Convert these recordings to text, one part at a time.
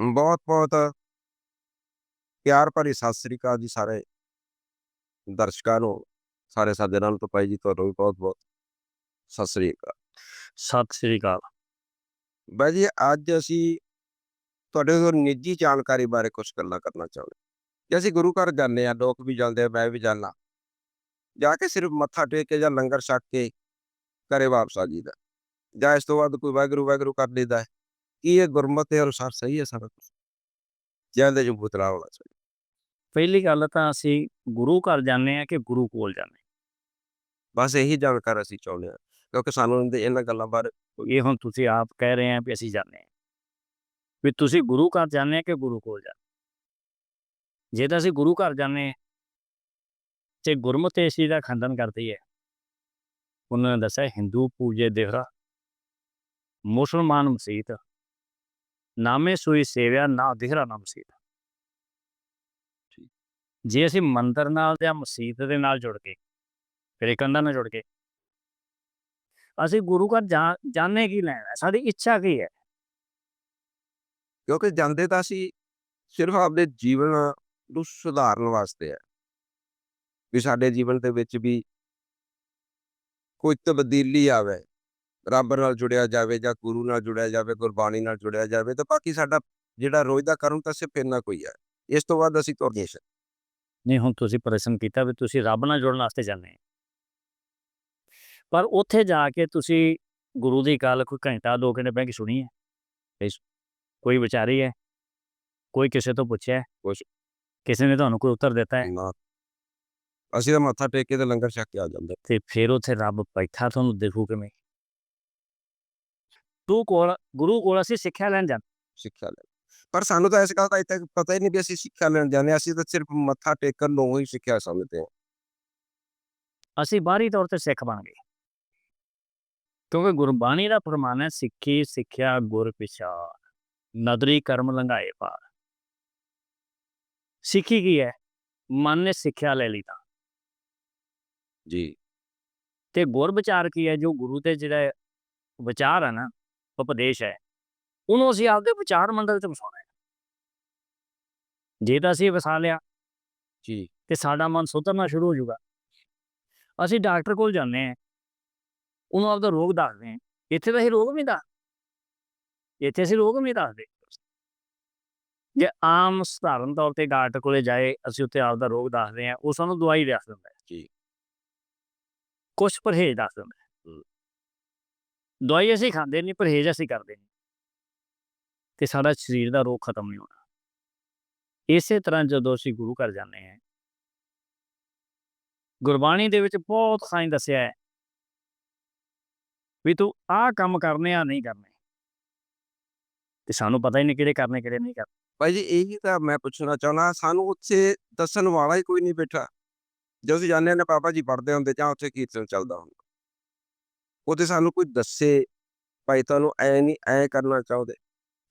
ਬਹੁਤ ਬਹੁਤ ਪਿਆਰ ਭਰੀ ਸਤਿ ਸ੍ਰੀ ਅਕਾਲ ਜੀ ਸਾਰੇ ਦਰਸ਼ਕਾਂ ਨੂੰ ਸਾਰੇ ਸਾਡੇ ਨਾਲ ਤੋਂ ਭਾਈ ਜੀ ਤੁਹਾਨੂੰ ਵੀ ਬਹੁਤ ਬਹੁਤ ਸਤਿ ਸ੍ਰੀ ਅਕਾਲ। ਸਤਿ ਸ੍ਰੀ ਅਕਾਲ। ਬਾਈ ਜੀ ਅੱਜ ਅਸੀਂ ਤੁਹਾਡੇ ਤੋਂ ਨਿੱਜੀ ਜਾਣਕਾਰੀ ਬਾਰੇ ਕੁਝ ਗੱਲਾਂ ਕਰਨਾ ਚਾਹੁੰਦੇ ਕਿ ਅਸੀਂ ਗੁਰੂ ਘਰ ਜਾਂਦੇ ਆ ਲੋਕ ਵੀ ਜਾਂਦੇ ਆ ਮੈਂ ਵੀ ਜਾਂਦਾ ਜਾ ਕੇ ਸਿਰਫ ਮੱਥਾ ਟੇਕ ਕੇ ਜਾਂ ਲੰਗਰ ਛਕ ਕੇ ਘਰੇ ਵਾਪਸ ਆ ਜੀਦਾ ਜਾਂ ਇਸ ਤੋਂ ਬਾਅਦ ਕੋਈ ਵਾਹਿਗੁਰੂ ਵਾਹਿਗੁਰੂ ਕਰ ਲਈਦਾ ਹੈ। ਕੀ ਇਹ ਗੁਰਮਤਿ ਦੇ ਅਨੁਸਾਰ ਸਹੀ ਹੈ ਸਾਰਾ ਕੁਝ ਜਾਂਦੇ ਜੋ ਬੁਤਲਾ ਹੋਣਾ ਚਾਹੀਦਾ ਪਹਿਲੀ ਗੱਲ ਤਾਂ ਅਸੀਂ ਗੁਰੂ ਘਰ ਜਾਂਦੇ ਆ ਕਿ ਗੁਰੂ ਕੋਲ ਜਾਂਦੇ ਬਸ ਇਹੀ ਜਾਣਕਾਰੀ ਅਸੀਂ ਚਾਹੁੰਦੇ ਹਾਂ ਕਿਉਂਕਿ ਸਾਨੂੰ ਇਹਨਾਂ ਗੱਲਾਂ ਬਾਰੇ। ਇਹ ਹੁਣ ਤੁਸੀਂ ਆਪ ਕਹਿ ਰਹੇ ਆ ਵੀ ਅਸੀਂ ਜਾਂਦੇ ਆ ਵੀ ਤੁਸੀਂ ਗੁਰੂ ਘਰ ਜਾਂਦੇ ਆ ਕਿ ਗੁਰੂ ਕੋਲ ਜਾਂਦੇ ਜੇ ਤਾਂ ਅਸੀਂ ਗੁਰੂ ਘਰ ਜਾਂਦੇ ਤੇ ਗੁਰਮਤਿ ਇਸ ਦਾ ਖੰਡਨ ਕਰਦੀ ਹੈ। ਉਹਨਾਂ ਨੇ ਦੱਸਿਆ ਹਿੰਦੂ ਪੂਜੇ ਦੇਹਰਾ ਮੁਸਲਮਾਨ ਮਸੀਤ ਨਾਮੇ ਸੋਈ ਸੇਵਿਆ ਨਾ ਦਿਹਰਾ ਨਾ ਮਸੀਤ। ਜੇ ਅਸੀਂ ਮੰਦਰ ਨਾਲ ਜਾਂ ਮਸੀਤ ਦੇ ਨਾਲ ਜੁੜ ਕੇ ਫਿਰ ਇੱਕ ਅੰਦਰ ਨਾਲ ਜੁੜ ਕੇ ਅਸੀਂ ਗੁਰੂ ਘਰ ਜਾ ਜਾਣੇ ਕੀ ਲੈਣਾ? ਸਾਡੀ ਇੱਛਾ ਕੀ ਹੈ? ਕਿਉਂਕਿ ਜਾਂਦੇ ਤਾਂ ਅਸੀਂ ਸਿਰਫ ਆਪਣੇ ਜੀਵਨ ਨੂੰ ਸੁਧਾਰਨ ਵਾਸਤੇ ਹੈ। ਵੀ ਸਾਡੇ ਜੀਵਨ ਦੇ ਵਿੱਚ ਵੀ ਕੋਈ ਤਬਦੀਲੀ ਆਵੇ ਰੱਬ ਨਾਲ ਜੁੜਿਆ ਜਾਵੇ ਜਾਂ ਗੁਰੂ ਨਾਲ ਜੁੜਿਆ ਜਾਵੇ ਗੁਰਬਾਣੀ ਨਾਲ ਜੁੜਿਆ ਜਾਵੇ ਤਾਂ ਬਾਕੀ ਸਾਡਾ ਜਿਹੜਾ ਰੋਜ਼ ਦਾ ਕਰਮ ਤਾਂ ਸਿਰਫ ਇੰਨਾ ਕੋਈ ਹੈ ਇਸ ਤੋਂ ਬਾਅਦ ਅਸੀਂ ਤੁਰਦੇ ਹਾਂ ਨਹੀਂ ਹੁਣ ਤੁਸੀਂ ਪ੍ਰਸ਼ਨ ਕੀਤਾ ਵੀ ਤੁਸੀਂ ਰੱਬ ਨਾਲ ਜੁੜਨ ਵਾਸਤੇ ਜਾਂਦੇ ਪਰ ਉੱਥੇ ਜਾ ਕੇ ਤੁਸੀਂ ਗੁਰੂ ਦੀ ਗੱਲ ਕੋਈ ਘੰਟਾ ਦੋ ਘੰਟੇ ਬਹਿ ਕੇ ਸੁਣੀ ਹੈ? ਕੋਈ ਵਿਚਾਰੀ ਹੈ? ਕੋਈ ਕਿਸੇ ਤੋਂ ਪੁੱਛਿਆ? ਕੁਛ। ਕਿਸੇ ਨੇ ਤੁਹਾਨੂੰ ਕੋਈ ਉੱਤਰ ਦਿੱਤਾ ਹੈ? ਅਸੀਂ ਤਾਂ ਮੱਥਾ ਟੇਕ ਕੇ ਤੇ ਲੰਗਰ ਛਕ ਕੇ ਆ ਜਾਂਦੇ ਤੇ ਫਿਰ ਉੱਥੇ ਰੱਬ ਬੈਠਾ ਤੁਹਾਨੂੰ ਦੇਖੂ ਕਿਵੇਂ? ਤੂੰ ਕੋਲ ਗੁਰੂ ਕੋਲ ਅਸੀਂ ਸਿੱਖਿਆ ਲੈਣ ਜਾਂਦੇ ਸਿੱਖਿਆ ਲੈ ਪਰ ਸਾਨੂੰ ਤਾਂ ਇਸ ਗੱਲ ਦਾ ਤੱਕ ਪਤਾ ਹੀ ਨਹੀਂ ਵੀ ਅਸੀਂ ਸਿੱਖਿਆ ਲੈਣ ਜਾਂਦੇ ਹਾਂ। ਅਸੀਂ ਤਾਂ ਸਿਰਫ ਮੱਥਾ ਟੇਕਣ ਨੂੰ ਹੀ ਸਿੱਖਿਆ ਸਮਝਦੇ ਹਾਂ ਅਸੀਂ ਬਾਹਰੀ ਤੌਰ ਤੇ ਸਿੱਖ ਬਣ ਗਏ ਕਿਉਂਕਿ ਗੁਰਬਾਣੀ ਦਾ ਫਰਮਾਨ ਹੈ ਸਿੱਖੀ ਸਿੱਖਿਆ ਗੁਰ ਪਿਛਾਰ ਨਦਰੀ ਕਰਮ ਲੰਘਾਏ ਪਾਰ ਸਿੱਖੀ ਕੀ ਹੈ ਮਨ ਨੇ ਸਿੱਖਿਆ ਲੈ ਲਈ ਤਾਂ ਜੀ ਤੇ ਗੁਰ ਵਿਚਾਰ ਕੀ ਹੈ ਜੋ ਗੁਰੂ ਤੇ ਜਿਹੜਾ ਵਿਚਾਰ ਹੈ ਨਾ ਉਪਦੇਸ਼ ਹੈ। ਉਹਨੂੰ ਅਸੀਂ ਆਪਦੇ ਵਿਚਾਰ ਮੰਡਲ ਚ ਵਸਾਉਣਾ ਹੈ। ਜੇ ਤਾਂ ਅਸੀਂ ਇਹ ਵਸਾ ਲਿਆ ਜੀ। ਤੇ ਸਾਡਾ ਮਨ ਸੁਧਰਨਾ ਸ਼ੁਰੂ ਹੋ ਜਾਊਗਾ। ਅਸੀਂ ਡਾਕਟਰ ਕੋਲ ਜਾਂਦੇ ਹਾਂ। ਉਹਨੂੰ ਆਪਦਾ ਰੋਗ ਦੱਸਦੇ ਹਾਂ। ਇੱਥੇ ਤਾਂ ਅਸੀਂ ਰੋਗ ਵੀ ਦੱਸ ਇੱਥੇ ਅਸੀਂ ਰੋਗ ਵੀ ਦੱਸਦੇ। ਜੇ ਆਮ ਸਧਾਰਨ ਤੌਰ ਤੇ ਡਾਕਟਰ ਕੋਲੇ ਜਾਏ ਅਸੀਂ ਉੱਥੇ ਆਪਦਾ ਰੋਗ ਦੱਸਦੇ ਹਾਂ। ਉਹ ਸਾਨੂੰ ਦਵਾਈ ਲਿਖ ਦਿੰਦਾ ਜੀ। ਕੁਝ ਪਰਹੇਜ਼ ਦੱਸ ਦਿੰਦਾ। ਦਵਾਈ ਅਸੀਂ ਖਾਂਦੇ ਨਹੀਂ, ਪਰਹੇਜ਼ ਅਸੀਂ ਕਰਦੇ ਨਹੀਂ। ਤੇ ਸਾਡਾ ਸਰੀਰ ਦਾ ਰੋਗ ਖਤਮ ਨਹੀਂ ਹੋਣਾ। ਇਸੇ ਤਰ੍ਹਾਂ ਜਦੋਂ ਅਸੀਂ ਗੁਰੂ ਘਰ ਜਾਂਦੇ ਹਾਂ, ਗੁਰਬਾਣੀ ਦੇ ਵਿੱਚ ਬਹੁਤ ਸਾਈਂ ਦੱਸਿਆ ਹੈ ਵੀ ਤੂੰ ਆਹ ਕੰਮ ਕਰਨੇ ਆ ਨਹੀਂ ਕਰਨੇ। ਤੇ ਸਾਨੂੰ ਪਤਾ ਹੀ ਨਹੀਂ ਕਿਹੜੇ ਕਰਨੇ, ਕਿਹੜੇ ਨਹੀਂ ਕਰਨੇ। ਭਾਈ ਜੀ, ਇਹੀ ਤਾਂ ਮੈਂ ਪੁੱਛਣਾ ਚਾਹੁੰਦਾ, ਸਾਨੂੰ ਉੱਥੇ ਦੱਸਣ ਵਾਲਾ ਹੀ ਕੋਈ ਨਹੀਂ ਬੈਠਾ। ਜਦੋਂ ਅਸੀਂ ਜਾਂਦੇ ਨੇ ਪਾਪਾ ਜੀ ਪੜਦੇ ਹੁੰਦੇ ਜਾਂ ਉੱਥੇ ਕੀਰਤਨ ਚੱਲਦਾ ਹੁੰਦਾ। ਉੱਥੇ ਸਾਨੂੰ ਕੋਈ ਦੱਸੇ ਭਾਈ ਤੁਹਾਨੂੰ ਐ ਨਹੀਂ ਐ ਕਰਨਾ ਚਾਹੁੰਦੇ।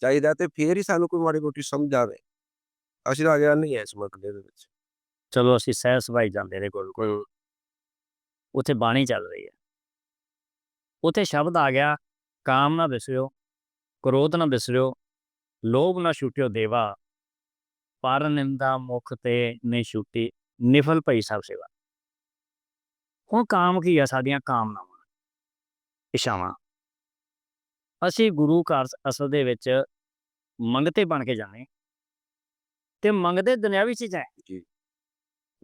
ਚਾਹੀਦਾ ਤੇ ਫੇਰ ਹੀ ਸਾਨੂੰ ਕੋਈ ਮਾੜੀ ਮੋਟੀ ਸਮਝ ਆਵੇ। ਅਸੀਂ ਤਾਂ ਗਿਆ ਨਹੀਂ ਐ ਇਸ ਮਸਲੇ ਦੇ ਵਿੱਚ। ਚਲੋ ਅਸੀਂ ਸਹਿ ਸਭਾਈ ਜਾਂਦੇ ਨੇ ਕੋਲ, ਕੋਈ ਉੱਥੇ ਬਾਣੀ ਚੱਲ ਰਹੀ ਹੈ ਉੱਥੇ ਸ਼ਬਦ ਆ ਗਿਆ, ਕਾਮ ਨਾ ਵਿਸਰਿਓ ਕ੍ਰੋਧ ਨਾ ਵਿਸਰਿਓ ਲੋਭ ਨਾ ਛੁਟਿਓ ਦੇਵਾ, ਪਰ ਨਿੰਦਾ ਮੁਖ ਤੇ ਨਹੀਂ ਛੁੱਟੀ, ਨਿਫਲ ਭਈ ਸਭ ਸੇਵਾ। ਹੁਣ ਕਾਮ ਕੀ ਆ ਸਾਡੀਆਂ ਕਾਮਨਾਵਾਂ? ਇਸ਼ਾਵਾਂ ਅਸੀਂ ਗੁਰੂ ਘਰ ਅਸਲ ਦੇ ਵਿੱਚ ਮੰਗਤੇ ਬਣ ਕੇ ਜਾਂਦੇ ਤੇ ਮੰਗਦੇ ਦੁਨਿਆਵੀ ਚੀਜ਼ਾਂ ਹੈ।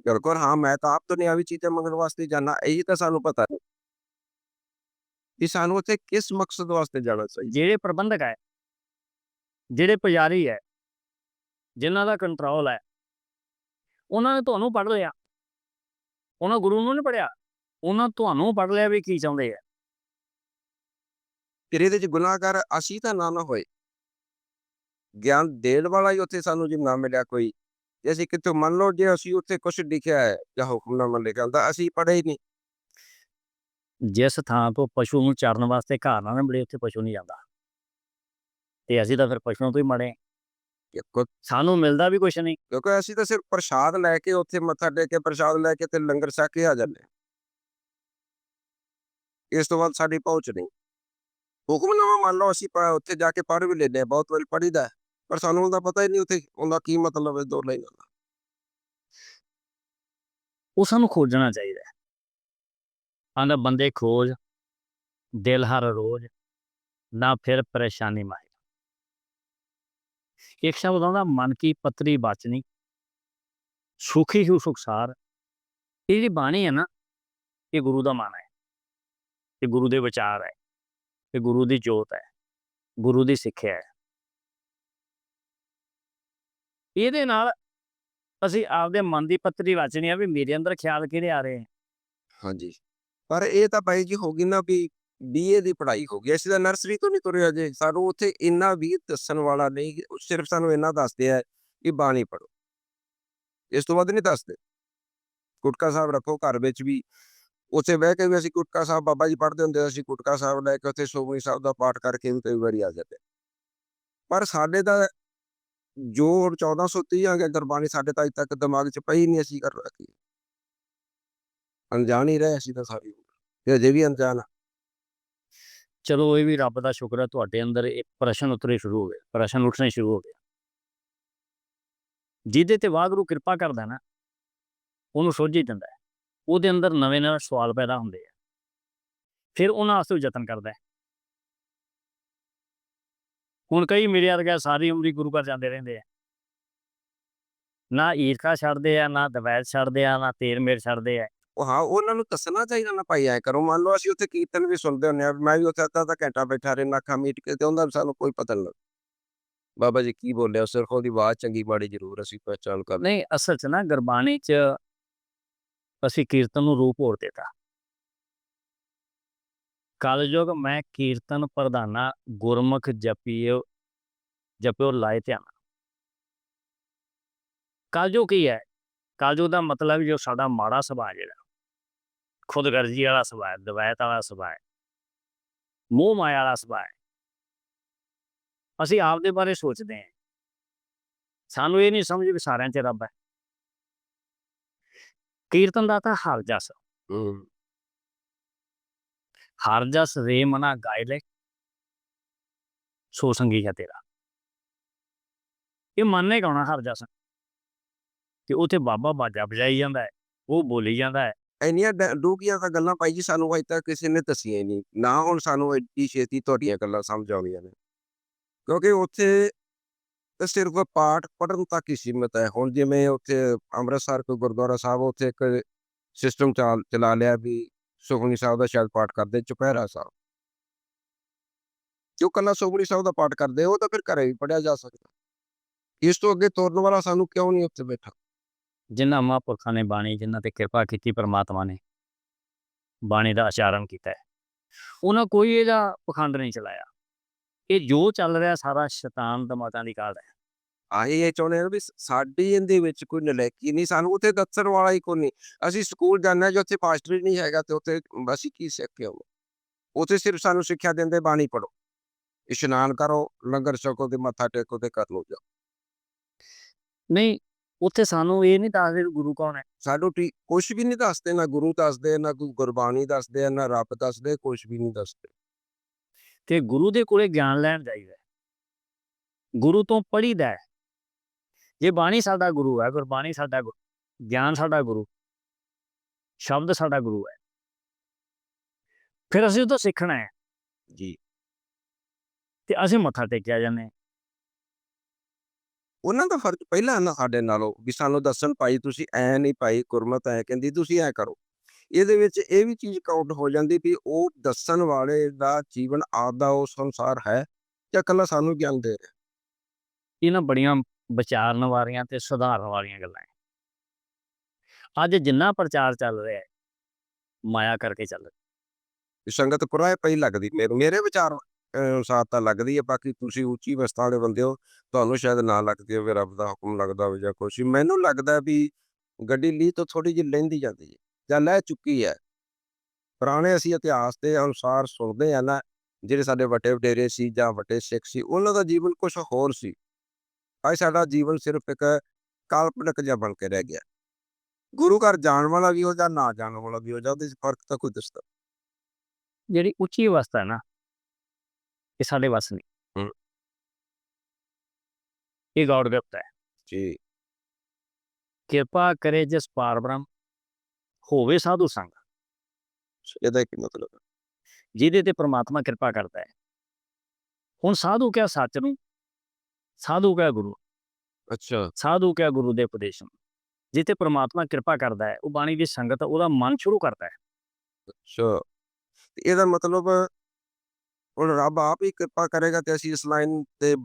ਬਿਲਕੁਲ ਹਾਂ ਮੈਂ ਤਾਂ ਆਪ ਦੁਨਿਆਵੀ ਚੀਜ਼ਾਂ ਮੰਗਣ ਵਾਸਤੇ ਜਾਣਾ ਇਹੀ ਤਾਂ ਸਾਨੂੰ ਪਤਾ ਨਹੀਂ ਕਿ ਸਾਨੂੰ ਉੱਥੇ ਕਿਸ ਮਕਸਦ ਵਾਸਤੇ ਜਾਣਾ ਚਾਹੀਦਾ। ਜਿਹੜੇ ਪ੍ਰਬੰਧਕ ਹੈ ਜਿਹੜੇ ਪੁਜਾਰੀ ਹੈ ਜਿਨ੍ਹਾਂ ਦਾ ਕੰਟਰੋਲ ਹੈ ਉਹਨਾਂ ਨੇ ਤੁਹਾਨੂੰ ਪੜ੍ਹ ਲਿਆ। ਉਹਨਾਂ ਗੁਰੂ ਨੂੰ ਨਹੀਂ ਪੜਿਆ ਉਹਨਾਂ ਤੁਹਾਨੂੰ ਪੜ੍ਹ ਲਿਆ ਵੀ ਕੀ ਚਾਹੁੰਦੇ ਆ ਫਿਰ ਇਹਦੇ ਚ ਗੁਨਾਹਗਾਰ ਅਸੀਂ ਤਾਂ ਨਾ ਨਾ ਹੋਏ। ਗਿਆਨ ਦੇਣ ਵਾਲਾ ਹੀ ਉੱਥੇ ਸਾਨੂੰ ਜੇ ਨਾ ਮਿਲਿਆ ਕੋਈ ਜੇ ਅਸੀਂ ਕਿਤੇ ਮੰਨ ਲਓ ਜੇ ਅਸੀਂ ਉੱਥੇ ਕੁਝ ਲਿਖਿਆ ਹੈ ਜਾਂ ਹੁਕਮਨਾਮਾ ਲਿਖਿਆ ਹੁੰਦਾ ਅਸੀਂ ਪੜ੍ਹੇ ਹੀ ਨਹੀਂ। ਜਿਸ ਥਾਂ ਤੋਂ ਪਸ਼ੂ ਨੂੰ ਚਰਨ ਵਾਸਤੇ ਘਾਹ ਨਾ ਮਿਲੇ ਉੱਥੇ ਪਸ਼ੂ ਨਹੀਂ ਜਾਂਦਾ। ਤੇ ਅਸੀਂ ਤਾਂ ਫਿਰ ਪਸ਼ੂਆਂ ਤੋਂ ਹੀ ਮੜੇ ਸਾਨੂੰ ਮਿਲਦਾ ਵੀ ਕੁਛ ਨਹੀਂ। ਕਿਉਂਕਿ ਅਸੀਂ ਤਾਂ ਸਿਰਫ ਪ੍ਰਸ਼ਾਦ ਲੈ ਕੇ ਉੱਥੇ ਮੱਥਾ ਟੇਕ ਕੇ ਪ੍ਰਸ਼ਾਦ ਲੈ ਕੇ ਤੇ ਲੰਗਰ ਛਕ ਕੇ ਆ ਜਾਂਦੇ। ਇਸ ਤੋਂ ਬਾਅਦ ਸਾਡੀ ਪਹੁੰਚ ਨਹੀਂ। ਹੁਕਮਨਾਮਾ ਮੰਨ ਲਓ ਅਸੀਂ ਉੱਥੇ ਜਾ ਕੇ ਪੜ੍ਹ ਵੀ ਲੈਂਦੇ ਹਾਂ, ਬਹੁਤ ਵਾਰੀ ਪੜ੍ਹੀਦਾ ਪਰ ਸਾਨੂੰ ਉਹਦਾ ਪਤਾ ਹੀ ਨਹੀਂ ਉੱਥੇ ਉਹਦਾ ਕੀ ਮਤਲਬ ਹੈ, ਦੋ ਲਾਈਨਾਂ ਦਾ। ਉਹ ਸਾਨੂੰ ਖੋਜਣਾ ਚਾਹੀਦਾ ਆਂਦਾ ਬੰਦੇ ਖੋਜ, ਦਿਲ ਹਰ ਰੋਜ਼, ਨਾ ਫਿਰ ਪਰੇਸ਼ਾਨੀ ਮਾਹਿਰ ਇੱਕ ਸ਼ਬਦ ਆਉਂਦਾ, ਮਨ ਕੀ ਪਤਰੀ ਬਾਚਨੀ, ਸੁਖੀ ਹੂ ਸੁਖਸਾਰ ਇਹ ਜਿਹੜੀ ਬਾਣੀ ਹੈ ਨਾ, ਇਹ ਗੁਰੂ ਦਾ ਮਨ ਹੈ। ਇਹ ਗੁਰੂ ਦੇ ਵਿਚਾਰ ਹੈ। ਇਹ ਗੁਰੂ ਦੀ ਜੋਤ ਹੈ, ਗੁਰੂ ਦੀ ਸਿੱਖਿਆ ਹੈ। ਇਹਦੇ ਨਾਲ ਅਸੀਂ ਆਪਦੇ ਮਨ ਦੀ ਪੱਤਰੀ ਵਾਚਣੀ ਆ ਵੀ ਮੇਰੇ ਅੰਦਰ ਖਿਆਲ ਕਿਹੜੇ ਆ ਰਹੇ ਹਾਂਜੀ। ਪਰ ਇਹ ਤਾਂ ਭਾਈ ਜੀ ਹੋ ਗਈ ਨਾ ਵੀ ਬੀਏ ਦੀ ਪੜ੍ਹਾਈ ਹੋ ਗਈ, ਅਸੀਂ ਤਾਂ ਨਰਸਰੀ ਤੋਂ ਨਹੀਂ ਤੁਰੇ ਅਜੇ। ਸਾਨੂੰ ਉੱਥੇ ਇੰਨਾ ਵੀ ਦੱਸਣ ਵਾਲਾ ਨਹੀਂ ਸਿਰਫ ਸਾਨੂੰ ਇੰਨਾ ਦੱਸਦੇ ਆ ਕਿ ਬਾਣੀ ਪੜੋ ਇਸ ਤੋਂ ਵੱਧ ਨਹੀਂ ਦੱਸਦੇ। ਗੁਟਕਾ ਸਾਹਿਬ ਰੱਖੋ, ਘਰ ਵਿੱਚ ਵੀ ਉੱਥੇ ਬਹਿ ਕੇ ਵੀ ਅਸੀਂ ਗੁਟਕਾ ਸਾਹਿਬ ਬਾਬਾ ਜੀ ਪੜ੍ਹਦੇ ਹੁੰਦੇ ਅਸੀਂ ਗੁਟਕਾ ਸਾਹਿਬ ਲੈ ਕੇ ਉੱਥੇ ਸੋਮਨੀ ਸਾਹਿਬ ਦਾ ਪਾਠ ਕਰਕੇ ਵੀ ਕਈ ਵਾਰੀ ਆ ਜਾਂਦੇ। ਪਰ ਸਾਡੇ ਤਾਂ ਜੋ 1430 ਆ ਗਿਆ ਗੁਰਬਾਣੀ, ਸਾਡੇ ਤਾਂ ਅਜੇ ਤੱਕ ਦਿਮਾਗ 'ਚ ਪਈ ਨਹੀਂ ਅਸੀਂ ਕਰ ਰੱਖੀ ਅਣਜਾਣ ਹੀ ਰਹੇ ਅਸੀਂ ਤਾਂ ਸਾਰੀ ਤੇ ਅਜੇ ਵੀ ਅਣਜਾਣ ਚਲੋ, ਇਹ ਵੀ ਰੱਬ ਦਾ ਸ਼ੁਕਰ ਹੈ ਤੁਹਾਡੇ ਅੰਦਰ ਇਹ ਪ੍ਰਸ਼ਨ ਉਤਰੇ ਸ਼ੁਰੂ ਹੋ ਗਏ, ਪ੍ਰਸ਼ਨ ਉੱਠਣੇ ਸ਼ੁਰੂ ਹੋ ਗਏ। ਜਿਹਦੇ ਤੇ ਵਾਹਿਗੁਰੂ ਕਿਰਪਾ ਕਰਦਾ ਨਾ, ਉਹਨੂੰ ਸੋਝੀ ਦਿੰਦਾ। ਹੈ ਉਹਦੇ ਅੰਦਰ ਨਵੇਂ ਨਵੇਂ ਸਵਾਲ ਪੈਦਾ ਹੁੰਦੇ ਆ। ਫਿਰ ਉਹਨਾਂ ਵਾਸਤੇ ਯਤਨ ਕਰਦਾ ਹੈ। ਹੁਣ ਕਈ ਮੇਰੇ ਵਰਗਾ ਸਾਰੀ ਉਮਰ ਹੀ ਗੁਰੂ ਘਰ ਜਾਂਦੇ ਰਹਿੰਦੇ ਆ। ਨਾ ਈਰਖਾ ਛੱਡਦੇ ਆ ਨਾ ਦਵੈਤ ਛੱਡਦੇ ਆ ਨਾ ਤੇਰ ਮੇਰ ਛੱਡਦੇ ਆ। ਉਹ ਹਾਂ ਉਹਨਾਂ ਨੂੰ ਦੱਸਣਾ ਚਾਹੀਦਾ ਨਾ ਭਾਈ ਐ ਕਰੋ। ਮੰਨ ਲਓ ਅਸੀਂ ਉੱਥੇ ਕੀਰਤਨ ਵੀ ਸੁਣਦੇ ਹੁੰਦੇ ਆ ਮੈਂ ਵੀ ਉੱਥੇ ਅੱਧਾ ਅੱਧਾ ਘੰਟਾ ਬੈਠਾ ਰਹਿਣਾ ਅੱਖਾਂ ਮੀਟ ਕੇ ਤੇ ਉਹਦਾ ਸਾਨੂੰ ਕੋਈ ਪਤਾ ਨਹੀਂ ਲੱਗਦਾ ਬਾਬਾ ਜੀ ਕੀ ਬੋਲਿਆ ਸਿਰਫ ਉਹਦੀ ਆਵਾਜ਼ ਚੰਗੀ ਮਾੜੀ ਜ਼ਰੂਰ ਅਸੀਂ ਪਹਿਚਾਨ ਕਰ ਨਹੀਂ ਅਸਲ 'ਚ ਨਾ ਗੁਰਬਾਣੀ 'ਚ ਅਸੀਂ ਕੀਰਤਨ ਨੂੰ ਰੂਪ ਹੋਰ ਦਿੱਤਾ। ਕਲਯੁਗ ਮੈਂ ਕੀਰਤਨ ਪ੍ਰਧਾਨਾ ਗੁਰਮੁਖ ਜਪਿਓ ਜਪਿਓ ਲਾਏ ਧਿਆਨ ਕਲਯੁਗ ਕੀ ਹੈ? ਕਲਯੁਗ ਦਾ ਮਤਲਬ ਜੋ ਸਾਡਾ ਮਾੜਾ ਸੁਭਾਅ ਜਿਹੜਾ। ਖੁਦਗਰਜੀ ਵਾਲਾ ਸੁਭਾਅ ਦਵਾਇਤ ਵਾਲਾ ਸੁਭਾਅ ਹੈ। ਮੋਹ ਮਾਇਆ ਵਾਲਾ ਸੁਭਾਅ ਹੈ। ਅਸੀਂ ਆਪਦੇ ਬਾਰੇ ਸੋਚਦੇ ਹਾਂ। ਸਾਨੂੰ ਇਹ ਨਹੀਂ ਸਮਝ ਵੀ ਸਾਰਿਆਂ 'ਚ ਰੱਬ ਹੈ। ਕੀਰਤਨ ਦਾ ਤਾਂ ਹਰ ਜਸ। ਹੂੰ। ਹਰ ਜਸ ਰੇ ਮਨਾ ਗਾਇ ਲੈ। ਸੋ ਸੰਗੀ ਹੈ ਤੇਰਾ। ਇਹ ਮੰਨੇ ਗਾਉਣਾ ਹਰ ਜਸ? ਕਿ ਉਥੇ ਬਾਬਾ ਬਾਜਾ ਵਜਾਈ ਜਾਂਦਾ ਹੈ ਉਹ ਬੋਲੀ ਜਾਂਦਾ ਹੈ। ਇੰਨੀਆਂ ਡ- ਡੂੰਘੀਆਂ ਤਾਂ ਗੱਲਾਂ ਭਾਈ ਜੀ ਸਾਨੂੰ ਅਜੇ ਤੱਕ ਕਿਸੇ ਨੇ ਦੱਸੀਆਂ ਨਹੀਂ। ਨਾ ਹੁਣ ਸਾਨੂੰ ਐਡੀ ਛੇਤੀ ਤੁਹਾਡੀਆਂ ਗੱਲਾਂ ਸਮਝ ਆਉਂਦੀਆਂ ਨੇ। ਕਿਉਂਕਿ ਉੱਥੇ ਤਾਂ ਸਿਰਫ ਪਾਠ ਪੜਨ ਤੱਕ ਹੀ ਸੀਮਿਤ ਹੈ। ਹੁਣ ਜਿਵੇਂ ਉੱਥੇ ਅੰਮ੍ਰਿਤਸਰ ਕੋਈ ਗੁਰਦੁਆਰਾ ਸਾਹਿਬ, ਉੱਥੇ ਇੱਕ ਸਿਸਟਮ ਚਾਲ, ਚਲਾ ਲਿਆ ਵੀ ਸੁਖਮਨੀ ਸਾਹਿਬ ਦਾ ਸ਼ਾਇਦ ਪਾਠ ਕਰਦੇ ਚੁਪਹਿਰਾ ਸਾਹਿਬ। ਜੋ ਕੱਲਾ ਸੁਖਮਨੀ ਸਾਹਿਬ ਦਾ ਪਾਠ ਕਰਦੇ, ਉਹ ਤਾਂ ਫਿਰ ਘਰੇ ਵੀ ਪੜਿਆ ਜਾ ਸਕਦਾ। ਇਸ ਤੋਂ ਅੱਗੇ ਤੁਰਨ ਵਾਲਾ ਸਾਨੂੰ ਕਿਉਂ ਨਹੀਂ ਉੱਥੇ ਬੈਠਾ? ਜਿਨ੍ਹਾਂ ਮਹਾਂਪੁਰਖਾਂ ਨੇ ਬਾਣੀ ਜਿਨ੍ਹਾਂ ਤੇ ਕਿਰਪਾ ਕੀਤੀ, ਪਰਮਾਤਮਾ ਨੇ ਬਾਣੀ ਦਾ ਆਚਾਰਨ ਕੀਤਾ ਹੈ। ਉਹਨਾਂ ਕੋਈ ਇਹਦਾ ਪਖੰਡ ਨਹੀਂ ਚਲਾਇਆ। ਇਹ ਜੋ ਚੱਲ ਰਿਹਾ ਸਾਰਾ ਸ਼ੈਤਾਨ ਦਿਮਾਗਾਂ ਦੀ ਕਾਲ ਹੈ। ਆਹੀ ਇਹ ਚਾਹੁੰਦੇ ਆ ਵੀ ਸਾਡੀ ਇਹਦੇ ਵਿੱਚ ਕੋਈ ਨਲਾਇਕੀ ਨਹੀਂ ਸਾਨੂੰ ਉੱਥੇ ਦੱਸਣ ਵਾਲਾ ਹੀ ਕੋਈ ਨਹੀਂ। ਅਸੀਂ ਸਕੂਲ ਜਾਂਦੇ ਜੇ ਉੱਥੇ ਪਾਸਟਰ ਹੀ ਨਹੀਂ ਹੈਗਾ ਤੇ ਉੱਥੇ ਅਸੀਂ ਕੀ ਸਿੱਖ ਕੇ ਆਉਂ ਉੱਥੇ ਸਿਰਫ ਸਾਨੂੰ ਸਿੱਖਿਆ ਦਿੰਦੇ ਬਾਣੀ ਪੜੋ ਇਸ਼ਨਾਨ ਕਰੋ ਲੰਗਰ ਛਕੋ ਤੇ ਮੱਥਾ ਟੇਕੋ ਤੇ ਕਰ ਲੋ ਜਾ ਨਹੀਂ ਉੱਥੇ ਸਾਨੂੰ ਇਹ ਨਹੀਂ ਦੱਸਦੇ ਗੁਰੂ ਕੌਣ ਹੈ। ਸਾਨੂੰ ਕੁਝ ਵੀ ਨਹੀਂ ਦੱਸਦੇ ਨਾ ਗੁਰੂ ਦੱਸਦੇ ਨਾ ਕੋਈ ਗੁਰਬਾਣੀ ਦੱਸਦੇ ਨਾ ਰੱਬ ਦੱਸਦੇ ਕੁਝ ਵੀ ਨਹੀਂ ਦੱਸਦੇ। ਤੇ ਗੁਰੂ ਦੇ ਕੋਲੇ ਗਿਆਨ ਲੈਣ ਜਾਈਦਾ। ਗੁਰੂ ਤੋਂ ਪੜੀਦਾ ਹੈ। ਜੇ ਬਾਣੀ ਸਾਡਾ ਗੁਰੂ ਹੈ ਗੁਰਬਾਣੀ ਸਾਡਾ ਗੁਰੂ ਗਿਆਨ ਸਾਡਾ ਗੁਰੂ ਸ਼ਬਦ ਸਾਡਾ ਗੁਰੂ ਹੈ। ਫਿਰ ਅਸੀਂ ਉਹ ਤੋਂ ਸਿੱਖਣਾ ਹੈ। ਜੀ। ਤੇ ਅਸੀਂ ਮੱਥਾ ਟੇਕਿਆ ਜਾਂਦੇ। ਉਹਨਾਂ ਦਾ ਫਰਜ਼ ਪਹਿਲਾਂ ਨਾ ਸਾਡੇ ਨਾਲੋਂ ਵੀ ਸਾਨੂੰ ਦੱਸਣ ਭਾਈ ਤੁਸੀਂ ਐ ਨਹੀਂ ਭਾਈ ਗੁਰਮਤ ਐ ਕਹਿੰਦੀ ਤੁਸੀਂ ਐ ਕਰੋ। ਇਹਦੇ ਵਿੱਚ ਇਹ ਵੀ ਚੀਜ਼ ਕਾਊਂਟ ਹੋ ਜਾਂਦੀ ਵੀ ਉਹ ਦੱਸਣ ਵਾਲੇ ਦਾ ਜੀਵਨ ਆਪਦਾ ਉਸ ਸੰਸਾਰ ਹੈ ਜਾਂ ਇਕੱਲਾ ਸਾਨੂੰ ਗਿਆਨ ਦੇ ਰਿਹਾ। ਇਹਨਾਂ ਬੜੀਆਂ ਵਿਚਾਰਨ ਵਾਲੀਆਂ ਤੇ ਸੁਧਾਰਨ ਵਾਲੀਆਂ ਗੱਲਾਂ ਹੈ ਅੱਜ ਜਿੰਨਾ ਪ੍ਰਚਾਰ ਚੱਲ ਰਿਹਾ ਹੈ ਮਾਇਆ ਕਰਕੇ ਚੱਲ ਰਿਹਾ। ਸੰਗਤ ਕੁਰਾਏ ਪਈ ਲੱਗਦੀ ਮੇਰੇ ਮੇਰੇ ਵਿਚਾਰ ਅਨੁਸਾਰ ਤਾਂ ਲੱਗਦੀ ਹੈ ਬਾਕੀ ਤੁਸੀਂ ਉੱਚੀ ਅਵਸਥਾ ਵਾਲੇ ਬੰਦੇ ਹੋ ਤੁਹਾਨੂੰ ਸ਼ਾਇਦ ਨਾ ਲੱਗਦੀ ਹੋਵੇ ਰੱਬ ਦਾ ਹੁਕਮ ਲੱਗਦਾ ਹੋਵੇ ਜਾਂ ਕੁਛ ਮੈਨੂੰ ਲੱਗਦਾ ਵੀ ਗੱਡੀ ਲਈ ਤੋਂ ਥੋੜੀ ਜਿਹੀ ਲੈਂਦੀ ਜਾਂਦੀ ਹੈ ਜਾਂ ਲੈ ਚੁੱਕੀ ਹੈ। ਪੁਰਾਣੇ ਅਸੀਂ ਇਤਿਹਾਸ ਦੇ ਅਨੁਸਾਰ ਸੁਣਦੇ ਆ ਨਾ ਜਿਹੜੇ ਸਾਡੇ ਵੱਡੇ ਵਡੇਰੇ ਸੀ ਜਾਂ ਵੱਡੇ ਸਿੱਖ ਸੀ ਉਹਨਾਂ ਦਾ ਜੀਵਨ ਕੁਝ ਹੋਰ ਸੀ। ਅੱਜ ਸਾਡਾ ਜੀਵਨ ਸਿਰਫ ਇੱਕ ਕਾਲਪਨਿਕ ਜਿਹਾ ਬਣ ਕੇ ਰਹਿ ਗਿਆ। ਗੁਰੂ ਘਰ ਜਾਣ ਵਾਲਾ ਵੀ ਹੋ ਜਾਂ ਨਾ ਜਾਣ ਵਾਲਾ ਵੀ ਹੋ ਜਾਂ ਉਹਦੇ 'ਚ ਫ਼ਰਕ ਤਾਂ ਕੋਈ ਦਿਸਦਾ। ਜਿਹੜੀ ਉੱਚੀ ਅਵਸਥਾ ਹੈ ਨਾ ਇਹ ਸਾਡੇ ਵੱਸ ਨਹੀਂ। ਇਹ ਗਿਫਟ ਹੈ। ਜੀ। ਕਿਰਪਾ ਕਰੇ ਜਿਸ ਪਾਰ ਬ੍ਰਹਮ ਹੋਵੇ ਸਾਧੂ ਸੰਗ ਇਹਦਾ ਕੀ ਮਤਲਬ? ਜਿਹਦੇ ਤੇ ਪ੍ਰਮਾਤਮਾ ਕਿਰਪਾ ਕਰਦਾ ਹੈ। ਹੁਣ ਸਾਧੂ ਕਿਆ ਸੱਚ ਨੂੰ? ਸਾਧੂ ਕਿਆ ਗੁਰੂ? ਅੱਛਾ। ਸਾਧੂ ਕਿਆ ਗੁਰੂ ਦੇ ਉਪਦੇਸ਼ ਨੂੰ? ਜਿੱਤੇ ਪ੍ਰਮਾਤਮਾ ਕਿਰਪਾ ਕਰਦਾ ਹੈ ਉਹ ਬਾਣੀ ਦੀ ਸੰਗਤ ਉਹਦਾ ਮਨ ਸ਼ੁਰੂ ਕਰਦਾ ਹੈ। ਅੱਛਾ। ਇਹਦਾ ਮਤਲਬ ਹੁਣ ਰੱਬ ਆਪ ਹੀ ਕਿਰਪਾ ਕਰੇਗਾ ਤੇ ਅਸੀਂ ਇਸ ਲਾਈਨ ਤੇ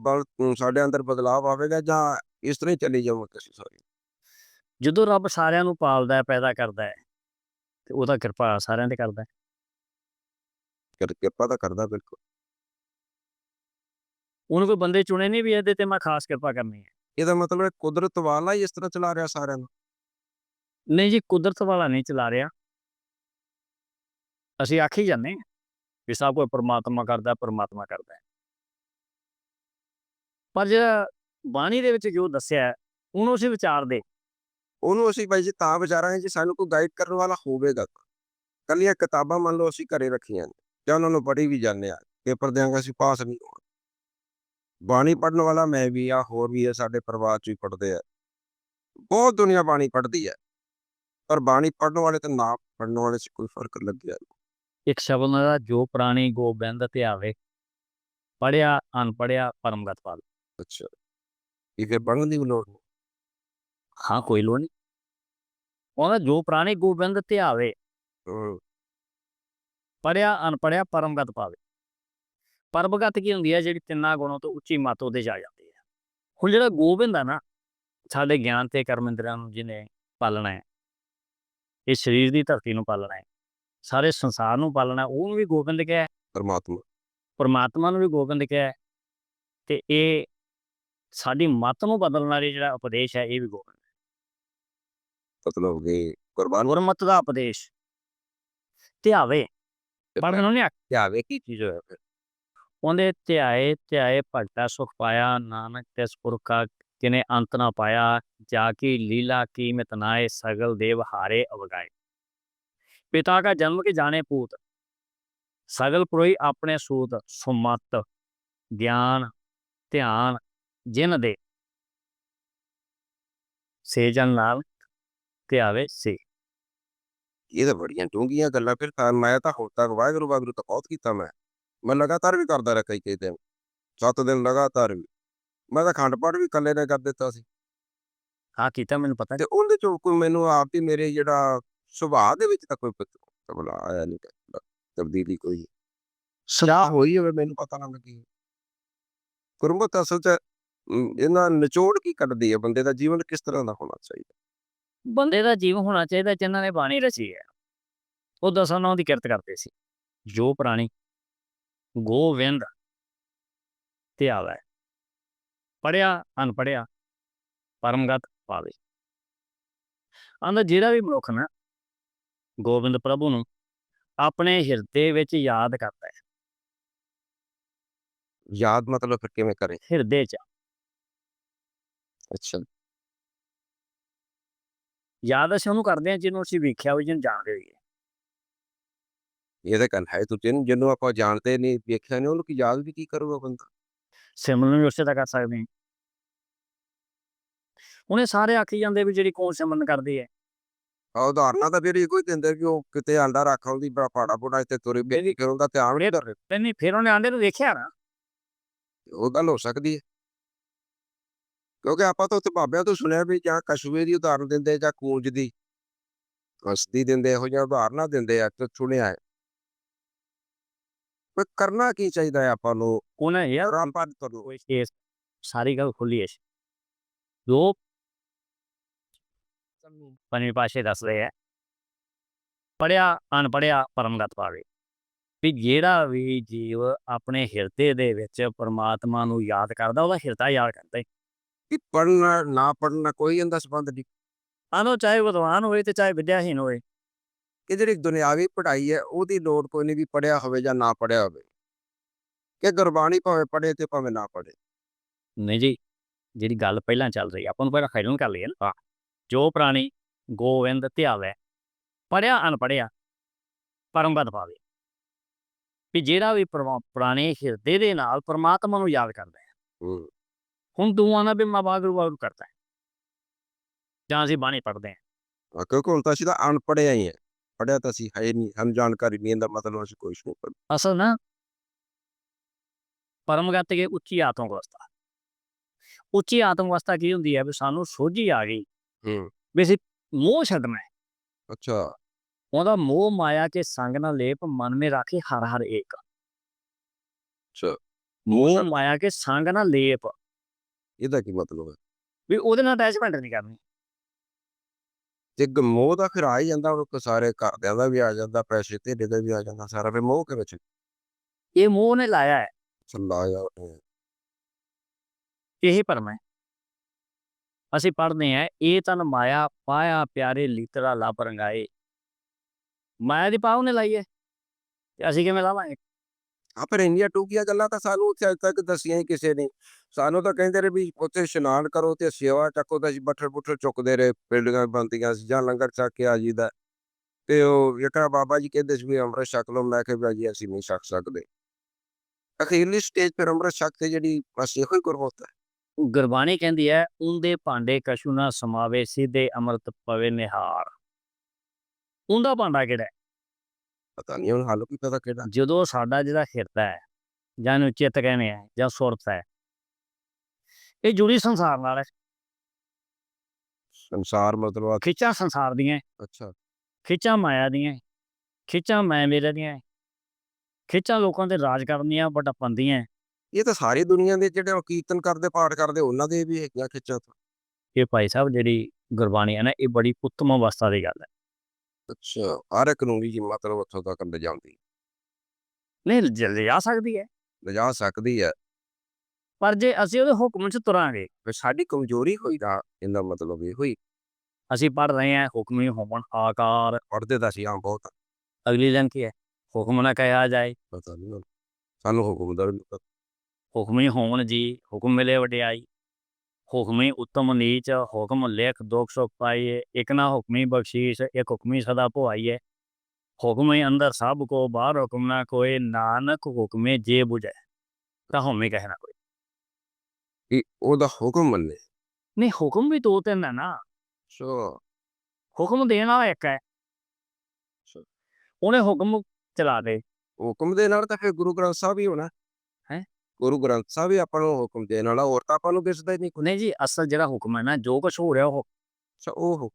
ਸਾਡੇ ਅੰਦਰ ਬਦਲਾਅ ਆਵੇਗਾ ਜਾਂ ਇਸ ਤਰ੍ਹਾਂ ਹੀ ਚੱਲੀ ਜਾਵਾਂਗੇ ਅਸੀਂ ਸਾਰੇ? ਜਦੋਂ ਰੱਬ ਸਾਰਿਆਂ ਨੂੰ ਪਾਲਦਾ ਹੈ ਪੈਦਾ ਕਰਦਾ ਹੈ ਤੇ ਉਹਦਾ ਕਿਰਪਾ ਸਾਰਿਆਂ ਤੇ ਕਰਦਾ ਹੈ। ਕਿਰ- ਕਿਰਪਾ ਤਾਂ ਕਰਦਾ ਬਿਲਕੁਲ। ਉਹਨੂੰ ਕੋਈ ਬੰਦੇ ਚੁਣੇ ਨਹੀਂ ਵੀ ਇਹਦੇ ਤੇ ਮੈਂ ਖਾਸ ਕਿਰਪਾ ਕਰਨੀ ਹੈ। ਇਹਦਾ ਮਤਲਬ ਹੈ ਕੁਦਰਤ ਵਾਲਾ ਹੀ ਇਸ ਤਰ੍ਹਾਂ ਚਲਾ ਰਿਹਾ ਸਾਰਿਆਂ ਨੂੰ? ਨਹੀਂ ਜੀ ਕੁਦਰਤ ਵਾਲਾ ਨਹੀਂ ਚਲਾ ਰਿਹਾ। ਅਸੀਂ ਆਖੀ ਜਾਂਦੇ ਹਾਂ ਵੀ ਸਭ ਕੁਝ ਪ੍ਰਮਾਤਮਾ ਕਰਦਾ ਪ੍ਰਮਾਤਮਾ ਕਰਦਾ ਹੈ। ਪਰ ਜਿਹੜਾ ਬਾਣੀ ਦੇ ਵਿੱਚ ਜੋ ਦੱਸਿਆ ਹੈ, ਉਹਨੂੰ ਅਸੀਂ ਵਿਚਾਰਦੇ ਉਹਨੂੰ ਅਸੀਂ ਬਾਈ ਜੀ ਤਾਂ ਵਿਚਾਰਾਂਗੇ ਜੇ ਸਾਨੂੰ ਕੋਈ ਗਾਈਡ ਕਰਨ ਵਾਲਾ ਹੋਵੇਗਾ ਕੱਲੀਆਂ ਕਿਤਾਬਾਂ ਮੰਨ ਲਓ ਅਸੀਂ ਘਰੇ ਰੱਖੀਆਂ ਨੇ ਜਾਂ ਉਹਨਾਂ ਨੂੰ ਪੜ੍ਹੀ ਵੀ ਜਾਂਦੇ ਆ ਪੇਪਰ ਦਿਆਂਗੇ ਅਸੀਂ ਪਾਸ ਨਹੀਂ ਹੋਣਾ। ਬਾਣੀ ਪੜ੍ਹਨ ਵਾਲਾ ਮੈਂ ਵੀ ਆ ਹੋਰ ਵੀ ਆ ਸਾਡੇ ਪਰਿਵਾਰ ਚ ਵੀ ਪੜ੍ਹਦੇ ਆ। ਬਹੁਤ ਦੁਨੀਆ ਬਾਣੀ ਪੜ੍ਹਦੀ ਹੈ ਪਰ ਬਾਣੀ ਪੜ੍ਹਨ ਵਾਲੇ ਤੇ ਨਾ ਪੜ੍ਹਨ ਵਾਲੇ ਚ ਕੋਈ ਫ਼ਰਕ ਲੱਗਿਆ। ਇੱਕ ਸ਼ਬਦ ਦਾ ਜੋ ਪ੍ਰਾਣੀ ਗੋਬਿੰਦ ਤੇ ਆਵੇ ਪੜਿਆ ਅਨਪੜਿਆ ਪਰਮਗਤ ਪਾਲ ਅੱਛਾ ਇਹ ਪੜ੍ਹਨ ਦੀ ਲੋੜ ਨਹੀਂ। ਹਾਂ ਕੋਈ ਲੋੜ ਨਹੀਂ। ਉਹਦਾ ਜੋ ਪ੍ਰਾਣੀ ਗੋਬਿੰਦ ਤੇ ਆਵੇ ਪੜਿਆ ਅਨਪੜਿਆ ਪਰਮਗਤ ਪਾਵੇ। ਪਰਮਗਤ ਕੀ ਹੁੰਦੀ ਹੈ ਜਿਹੜੀ ਤਿੰਨਾਂ ਗੁਣਾਂ ਤੋਂ ਉੱਚੀ ਮੱਤ ਉਹਦੇ ਆ ਜਾਂਦੀ ਹੈ ਹੁਣ ਜਿਹੜਾ ਗੋਬਿੰਦ ਆ ਨਾ ਸਾਡੇ ਗਿਆਨ ਤੇ ਕਰਮ ਇੰਦਰੀਆਂ ਨੂੰ ਜਿਹਨੇ ਪਾਲਣਾ ਹੈ ਇਹ ਸਰੀਰ ਦੀ ਧਰਤੀ ਨੂੰ ਪਾਲਣਾ ਹੈ ਸਾਰੇ ਸੰਸਾਰ ਨੂੰ ਪਾਲਣਾ ਉਹਨੂੰ ਵੀ ਗੋਬਿੰਦ ਕਿਹਾ ਪਰਮਾਤਮਾ। ਪਰਮਾਤਮਾ ਨੂੰ ਵੀ ਗੋਬਿੰਦ ਕਿਹਾ ਤੇ ਇਹ ਸਾਡੀ ਮੱਤ ਨੂੰ ਬਦਲਣ ਵਾਲੀ ਜਿਹੜਾ ਉਪਦੇਸ਼ ਹੈ ਇਹ ਵੀ ਗੋਬਿੰਦ। ਮਤਲਬ ਕਿ ਕੁਰਬਾਨ। ਗੁਰਮਤ ਦਾ ਉਪਦੇਸ਼। ਧਿਆਵੇ। ਪੜ੍ਹਨ ਨਹੀਂ ਧਿਆਵੇ ਕੀ ਚੀਜ਼ ਹੋਇਆ ਫਿਰ? ਉਹਦੇ ਧਿਆਏ ਧਿਆਏ ਭਗਤਾ ਸੁਖ ਪਾਇਆ ਨਾਨਕ ਤਿਸ ਪੁਰਖਾ ਕਿਨੇ ਅੰਤ ਨਾ ਪਾਇਆ ਜਾ ਕੀ ਲੀਲਾ ਕੀਮਤ ਨਾਏ ਸਗਲ ਦੇਵ ਹਾਰੇ ਅਵਗਾਏ। ਪਿਤਾ ਕਾ ਜਨਮ ਕੇ ਜਾਣੇ ਪੂਤ? ਸਗਲ ਪੁਰੋਈ ਆਪਣੇ ਸੂਤ ਸੁਮਤ ਗਿਆਨ ਧਿਆਨ ਜਿਨ ਦੇ। ਸੇ ਜਨ ਨਾਲ ਧਿਆਵੇ ਸੇ। ਇਹ ਤਾਂ ਬੜੀਆਂ ਡੂੰਘੀਆਂ ਗੱਲਾਂ ਫਿਰ ਤਾਂ ਮੈਂ ਤਾਂ ਹੁਣ ਤੱਕ ਵਾਹਿਗੁਰੂ ਵਾਹਿਗੁਰੂ ਤਾਂ ਬਹੁਤ ਕੀਤਾ ਮੈਂ। ਮੈਂ ਲਗਾਤਾਰ ਵੀ ਕਰਦਾ ਰਿਹਾ ਕਈ ਕਈ ਦਿਨ ਸੱਤ ਦਿਨ ਲਗਾਤਾਰ ਵੀ। ਮੈਂ ਤਾਂ ਖੰਡ ਪਾਠ ਵੀ ਇਕੱਲੇ ਨੇ ਕਰ ਦਿੱਤਾ ਸੀ। ਹਾਂ ਕੀਤਾ ਮੈਨੂੰ ਪਤਾ। ਤੇ ਉਹਦੇ ਚੋਂ ਕੋਈ ਮੈਨੂੰ ਆਪ ਹੀ ਮੇਰੇ ਜਿਹੜਾ ਸੁਭਾਅ ਦੇ ਵਿੱਚ ਤਾਂ ਕੋਈ ਤਬਲਾ ਆਇਆ ਨਹੀਂ ਤ- ਤਬਦੀਲੀ ਕੋਈ। ਸਲਾਹ ਹੋਈ ਹੋਵੇ ਮੈਨੂੰ ਪਤਾ ਨਾ ਲੱਗੀ। ਗੁਰਮਤ ਅਸਲ ਚ ਇਹਨਾਂ ਨਿਚੋੜ ਕੀ ਕੱਢਦੀ ਹੈ ਬੰਦੇ ਦਾ? ਜੀਵਨ ਕਿਸ ਤਰ੍ਹਾਂ ਦਾ ਹੋਣਾ ਚਾਹੀਦਾ? ਬੰਦੇ ਦਾ ਜੀਵ ਹੋਣਾ ਚਾਹੀਦਾ ਜਿਨ੍ਹਾਂ ਨੇ ਬਾਣੀ ਰਚੀ ਹੈ। ਉਹ ਦਸਾਂ ਨਾਮ ਦੀ ਕਿਰਤ ਕਰਦੇ ਸੀ। ਜੋ ਪ੍ਰਾਣੀ ਗੋਵਿੰਦ ਤੇ ਆਵੇ ਪੜਿਆ ਅਨਪੜਿਆ ਪਰਮਗਤ ਪਾਵੇ। ਆਂਦਾ ਜਿਹੜਾ ਵੀ ਮਨੁੱਖ ਨਾ ਗੋਬਿੰਦ ਪ੍ਰਭੂ ਨੂੰ ਆਪਣੇ ਹਿਰਦੇ ਵਿੱਚ ਯਾਦ ਕਰਦਾ ਹੈ। ਯਾਦ ਮਤਲਬ ਫਿਰ ਕਿਵੇਂ ਕਰੇ? ਹਿਰਦੇ 'ਚ। ਅੱਛਾ। ਯਾਦ ਅਸੀਂ ਉਹਨੂੰ ਕਰਦੇ ਹਾਂ ਜਿਹਨੂੰ ਅਸੀਂ ਵੇਖਿਆ ਹੋਈ ਜਿਹਨੂੰ ਜਾਣਦੇ ਹੋਈਏ। ਇਹਦੇ ਕੰਨ ਹੈ ਤੂੰ ਜਿਹਨੂੰ ਜਿਹਨੂੰ ਆਪਾਂ ਜਾਣਦੇ ਨਹੀਂ ਵੇਖਿਆ ਨਹੀਂ ਉਹਨੂੰ ਕੀ ਯਾਦ ਵੀ ਕੀ ਕਰੂਗਾ ਬੰਦਾ? ਸਿਮਰਨ ਵੀ ਉਸੇ ਦਾ ਕਰ ਸਕਦੇ ਹਾਂ। ਉਹਨੇ ਸਾਰੇ ਆਖੀ ਜਾਂਦੇ ਵੀ ਜਿਹੜੀ ਕੌਣ ਸਿਮਰਨ ਕਰਦੀ ਹੈ। ਆ ਉਦਾਹਰਨਾਂ ਤਾਂ ਫਿਰ ਇਹੋ ਹੀ ਦਿੰਦੇ ਕਿ ਉਹ ਕਿਤੇ ਆਂਡਾ ਰੱਖ ਆਉਂਦੀ ਬੜਾ ਪਾੜਾ ਪੋੜਾ ਇੱਥੇ ਤੁਰੇ ਬੇਰੀ ਫਿਰ ਉਹਦਾ ਧਿਆਨ ਨਹੀਂ ਤੇ ਨਹੀਂ ਫਿਰ ਉਹਨੇ ਆਂਦੇ ਨੂੰ ਵੇਖਿਆ ਨਾ ਉਹ ਗੱਲ ਹੋ ਸਕਦੀ ਹੈ। ਕਿਉਂਕਿ ਆਪਾਂ ਤਾਂ ਉੱਥੇ ਬਾਬਿਆਂ ਤੋਂ ਸੁਣਿਆ ਵੀ ਜਾਂ ਕਛੂਏ ਦੀ ਉਦਾਹਰਨ ਦਿੰਦੇ ਜਾਂ ਕੂੰਜ ਦੀ। ਕਸਦੀ ਦਿੰਦੇ ਇਹੋ ਜਿਹੀਆਂ ਉਦਾਹਰਨਾਂ ਦਿੰਦੇ ਆ ਤੇ ਸੁਣਿਆ ਹੈ। ਪਰ ਕਰਨਾ ਕੀ ਚਾਹੀਦਾ ਹੈ ਆਪਾਂ ਨੂੰ? ਉਹਨੇ ਯਾਰ ਕੋਈ ਇਹ ਸਾਰੀ ਗੱਲ ਖੁੱਲੀ ਹੈ। ਜੋ ਪੰਜਵੇਂ ਪਾਸ਼ੇ ਦੱਸ ਰਹੇ ਹੈ ਪੜਿਆ ਅਨਪੜਿਆ ਪਰਮਗਤ ਪਾਵੇ ਵੀ ਜਿਹੜਾ ਵੀ ਜੀਵ ਆਪਣੇ ਹਿਰਦੇ ਦੇ ਵਿੱਚ ਪਰਮਾਤਮਾ ਨੂੰ ਯਾਦ ਕਰਦਾ ਉਹਦਾ ਹਿਰਦਾ ਯਾਦ ਕਰਦਾ ਹੈ। ਕਿ ਪੜਨਾ ਨਾ ਪੜਨਾ ਕੋਈ ਇਹਦਾ ਸੰਬੰਧ ਨਹੀਂ। ਆਨੋ ਚਾਹੇ ਵਿਦਵਾਨ ਹੋਵੇ ਤੇ ਚਾਹੇ ਵਿਦਿਆਹੀਨ ਹੋਵੇ ਕਿ ਜਿਹੜੀ ਦੁਨਿਆਵੀ ਪੜ੍ਹਾਈ ਹੈ ਉਹਦੀ ਲੋੜ ਕੋਈ ਨਹੀਂ ਵੀ ਪੜਿਆ ਹੋਵੇ ਜਾਂ ਨਾ ਪੜਿਆ ਹੋਵੇ। ਕਿ ਗੁਰਬਾਣੀ ਭਾਵੇਂ ਪੜ੍ਹੇ ਤੇ ਭਾਵੇਂ ਨਾ ਪੜ੍ਹੇ। ਨਹੀਂ ਜੀ ਜਿਹੜੀ ਗੱਲ ਪਹਿਲਾਂ ਚੱਲ ਰਹੀ ਆਪਾਂ ਨੂੰ ਪਹਿਲਾਂ ਖੈਰਨ ਕਰ ਲਈਏ ਨਾ। ਜੋ ਪ੍ਰਾਣੀ ਗੋਵਿੰਦ ਧਿਆਵੇ ਪੜਿਆ ਅਨਪੜਿਆ ਪਰਮਗਤ ਪਾਵੇ ਵੀ ਜਿਹੜਾ ਵੀ ਪੁਰਾਣੇ ਹਿਰਦੇ ਦੇ ਨਾਲ ਪਰਮਾਤਮਾ ਨੂੰ ਯਾਦ ਕਰਦਾ ਹੈ। ਹੂੰ ਹੁਣ ਤੂੰ ਆਣਾ ਵੀ ਮੈਂ ਵਾਹਿਗੁਰੂ ਵਾਹਿਗੁਰੂ ਕਰਦਾ ਹੈ। ਜਾਂ ਅਸੀਂ ਬਾਣੀ ਪੜ੍ਹਦੇ ਹਾਂ। ਕਿਉਂਕਿ ਹੁਣ ਤਾਂ ਅਸੀਂ ਤਾਂ ਅਨਪੜ੍ਹਿਆ ਹੀ ਹੈ। ਪੜ੍ਹਿਆ ਤਾਂ ਅਸੀਂ ਹੈ ਹੀ ਨਹੀਂ ਸਾਨੂੰ ਜਾਣਕਾਰੀ ਨਹੀਂ ਇਹਦਾ ਮਤਲਬ ਅਸੀਂ ਕੁਛ ਨਹੀਂ ਪੜ੍ਹਦੇ ਅਸਲ ਨਾ ਪਰਮਗਤ ਕੇ ਉੱਚੀ ਆਤਮਿਕ ਅਵਸਥਾ। ਉੱਚੀ ਆਤਮਿਕ ਅਵਸਥਾ ਕੀ ਹੁੰਦੀ ਹੈ ਵੀ ਸਾਨੂੰ ਸੋਝੀ ਆ ਗਈ ਹੂੰ। ਵੀ ਅਸੀਂ ਮੋਹ ਛੱਡਣਾ ਹੈ। ਅੱਛਾ। ਉਹਦਾ ਮੋਹ ਮਾਇਆ ਕੇ ਸੰਗ ਨਾ ਲੇਪ ਮਨ ਮੇ ਰਾਖੇ ਹਰ ਹਰ ਏਕ। ਅੱਛਾ। ਮੋਹ ਮਾਇਆ ਕੇ ਸੰਗ ਨਾ ਲੇਪ ਇਹਦਾ ਕੀ ਮਤਲਬ ਹੈ? ਵੀ ਉਹਦੇ ਨਾਲ ਅਟੈਚਮੈਂਟ ਨਹੀਂ। ਕਰਨੀ ਤੇ ਗ- ਮੋਹ ਤਾਂ ਫਿਰ ਆ ਹੀ ਜਾਂਦਾ ਉਹ ਸਾਰੇ ਘਰਦਿਆਂ ਦਾ ਵੀ ਆ ਜਾਂਦਾ ਪੈਸੇ ਧੇਲੇ ਦਾ ਵੀ ਆ ਜਾਂਦਾ ਸਾਰਾ ਫਿਰ ਮੋਹ ਕਿਵੇਂ ਚ? ਇਹ ਮੋਹ ਨੇ ਲਾਇਆ ਹੈ। ਚੱਲਾ ਆ ਉਹਨੇ। ਇਹੀ ਭਰਮ ਹੈ। ਅਸੀਂ ਪੜ੍ਹਦੇ ਹਾਂ ਇਹ ਤਨ ਮਾਇਆ ਪਾਇਆ ਪਿਆਰੇ ਲੀਤਰਾ ਲੱਭ ਰੰਗਾਏ। ਮਾਇਆ ਦੀ ਪਾਉ ਨੇ ਲਾਈ ਹੈ। ਤੇ ਅਸੀਂ ਕਿਵੇਂ ਲਾਵਾਂਗੇ? ਆ ਫਿਰ ਇੰਨੀਆਂ ਟੂਕੀਆਂ ਗੱਲਾਂ ਤਾਂ ਸਾਨੂੰ ਉੱਥੇ ਅੱਜ ਤੱਕ ਦੱਸੀਆਂ ਹੀ ਕਿਸੇ ਨੇ। ਸਾਨੂੰ ਤਾਂ ਕਹਿੰਦੇ ਰਹੇ ਵੀ ਉੱਥੇ ਇਸ਼ਨਾਨ ਕਰੋ ਤੇ ਸੇਵਾ ਚੱਕੋ ਤਾਂ ਅਸੀਂ ਬੱਠਲ ਬੁੱਠਲ ਚੁੱਕਦੇ ਰਹੇ ਬਿਲਡਿੰਗਾਂ ਬਣਦੀਆਂ ਸੀ ਜਾਂ ਲੰਗਰ ਛਕ ਕੇ ਆ ਜੀਦਾ ਤੇ ਉਹ ਇੱਕ ਬਾਬਾ ਜੀ ਕਹਿੰਦੇ ਸੀ ਵੀ ਅੰਮ੍ਰਿਤ ਛਕ ਲਓ, ਮੈਂ ਕਿਹਾ ਵੀ ਜੀ ਅਸੀਂ ਨਹੀਂ ਛਕ ਸਕਦੇ। ਅਖੀਰਲੀ ਸਟੇਜ ਫਿਰ ਅੰਮ੍ਰਿਤ ਛਕ ਤੇ ਜਿਹੜੀ ਬਸ ਇਹੋ ਹੀ ਗੁਰਮੁਖਤ ਹੈ। ਗੁਰਬਾਣੀ ਕਹਿੰਦੀ ਹੈ, ਉਹਦੇ ਭਾਂਡੇ ਕਸ਼ੂ ਨਾ ਸਮਾਵੇ, ਸਿੱਧੇ ਅੰਮ੍ਰਿਤ ਪਵੇ ਨਿਹਾਰ। ਉਹਦਾ ਭਾਂਡਾ ਕਿਹੜਾ ਪਤਾ ਨਹੀਂ ਹੁਣ ਹਾਲ ਕੀ ਪਤਾ ਕਿਹੜਾ। ਜਦੋਂ ਸਾਡਾ ਜਿਹੜਾ ਹਿਰਦਾ ਹੈ ਜਾਂ ਇਹਨੂੰ ਚਿੱਤ ਕਹਿੰਦੇ ਆ ਜਾਂ ਸੁਰਤ ਹੈ ਇਹ ਜੁੜੀ ਸੰਸਾਰ ਨਾਲ ਹੈ। ਸੰਸਾਰ ਮਤਲਬ ਆ- ਖਿੱਚਾਂ ਸੰਸਾਰ ਦੀਆਂ ਅੱਛਾ। ਖਿੱਚਾਂ ਮਾਇਆ ਦੀਆਂ ਖਿੱਚਾਂ ਮੈਂ ਮੇਰੇ ਦੀਆਂ ਖਿੱਚਾਂ ਲੋਕਾਂ ਤੇ ਰਾਜ ਕਰਨੀਆਂ ਵਡਪਨ ਦੀਆਂ। ਇਹ ਤਾਂ ਸਾਰੀ ਦੁਨੀਆ ਦੇ ਜਿਹੜੇ ਕੀਰਤਨ ਕਰਦੇ ਪਾਠ ਕਰਦੇ ਉਹਨਾਂ ਦੇ ਵੀ ਹੈਗੀਆਂ ਖਿੱਚਾਂ। ਇਹ ਭਾਈ ਸਾਹਿਬ ਜਿਹੜੀ ਗੁਰਬਾਣੀ ਹੈ ਨਾ ਇਹ ਬੜੀ ਉੱਤਮ ਅਵਸਥਾ ਦੀ ਗੱਲ ਹੈ। ਅੱਛਾ ਹਰ ਇੱਕ ਨੂੰ ਵੀ ਜੀ ਮਤਲਬ ਉੱਥੋਂ ਤੱਕ ਲਿਜਾਉਂਦੀ ਨਹੀਂ ਜ- ਲਿਜਾ ਸਕਦੀ ਹੈ। ਲਿਜਾ ਸਕਦੀ ਹੈ। ਪਰ ਜੇ ਅਸੀਂ ਉਹਦੇ ਹੁਕਮ 'ਚ ਤੁਰਾਂਗੇ। ਫਿਰ ਸਾਡੀ ਕਮਜ਼ੋਰੀ ਹੋਈ ਦਾ ਇਹਦਾ ਮਤਲਬ ਇਹ ਹੋਈ। ਅਸੀਂ ਪੜ ਰਹੇ ਹਾਂ ਹੁਕਮੀ ਹੋਵਨ ਆਕਾਰ। ਪੜਦੇ ਤਾਂ ਸੀ ਆਂ ਬਹੁਤ। ਅਗਲੀ ਲਾਈਨ ਕੀ ਹੈ। ਹੁਕਮ ਨਾ ਕਹਿਆ ਜਾਏ। ਪਤਾ ਨਹੀਂ ਸਾਨੂੰ ਹੁਕਮ ਦਾ ਵੀ ਨੀ ਪਤਾ। ਹੁਕਮੀ ਹੋਵਨ ਜੀ ਹੁਕਮ ਮਿਲੇ ਵਡਿਆਈ। ਹੁਕਮੀ ਉੱਤਮ ਨੀਚ ਹੁਕਮ ਲੇਖ ਦੁਖ ਸੁਖ ਪਾਈਏ ਇੱਕ ਨਾ ਹੁਕਮੀ ਬਖਸ਼ੀਸ਼ ਇੱਕ ਹੁਕਮੀ ਸਦਾ ਭੁਆਈਏ। ਹੁਕਮੇ ਅੰਦਰ ਸਭ ਕੋ ਬਾਹਰ ਹੁਕਮ ਨਾ ਕੋਏ ਨਾਨਕ ਹੁਕਮੇ ਜੇ 부ਜੈ ਤਾਂ ਹੁਕਮੇ ਕਹਿਣਾ ਕੋਈ। ਕਿ ਉਹਦਾ ਹੁਕਮ ਮੰਨੇ? ਨਹੀਂ ਹੁਕਮ ਵੀ ਦੋ ਤਿੰਨ ਹੈ ਨਾ। ਸੋ ਹੁਕਮ ਦੇਣ ਵਾਲਾ ਇੱਕ ਹੈ। ਉਹਨੇ ਹੁਕਮ ਚਲਾ ਦੇ। ਹੁਕਮ ਦੇ ਨਾਲ ਤਾਂ ਫਿਰ ਗੁਰੂ ਗ੍ਰੰਥ ਸਾਹਿਬ ਹੀ ਹੋਣਾ? ਗੁਰੂ ਗ੍ਰੰਥ ਸਾਹਿਬ ਹੀ ਆਪਾਂ ਨੂੰ ਹੁਕਮ ਦੇਣ ਵਾਲਾ ਹੋਰ ਤਾਂ ਆਪਾਂ ਨੂੰ ਦਿਸਦਾ ਹੀ ਨਹੀਂ ਨਹੀਂ ਜੀ ਅਸਲ ਜਿਹੜਾ ਹੁਕਮ ਹੈ ਨਾ ਜੋ ਕੁਝ ਹੋ ਰਿਹਾ ਉਹ ਅੱਛਾ ਉਹ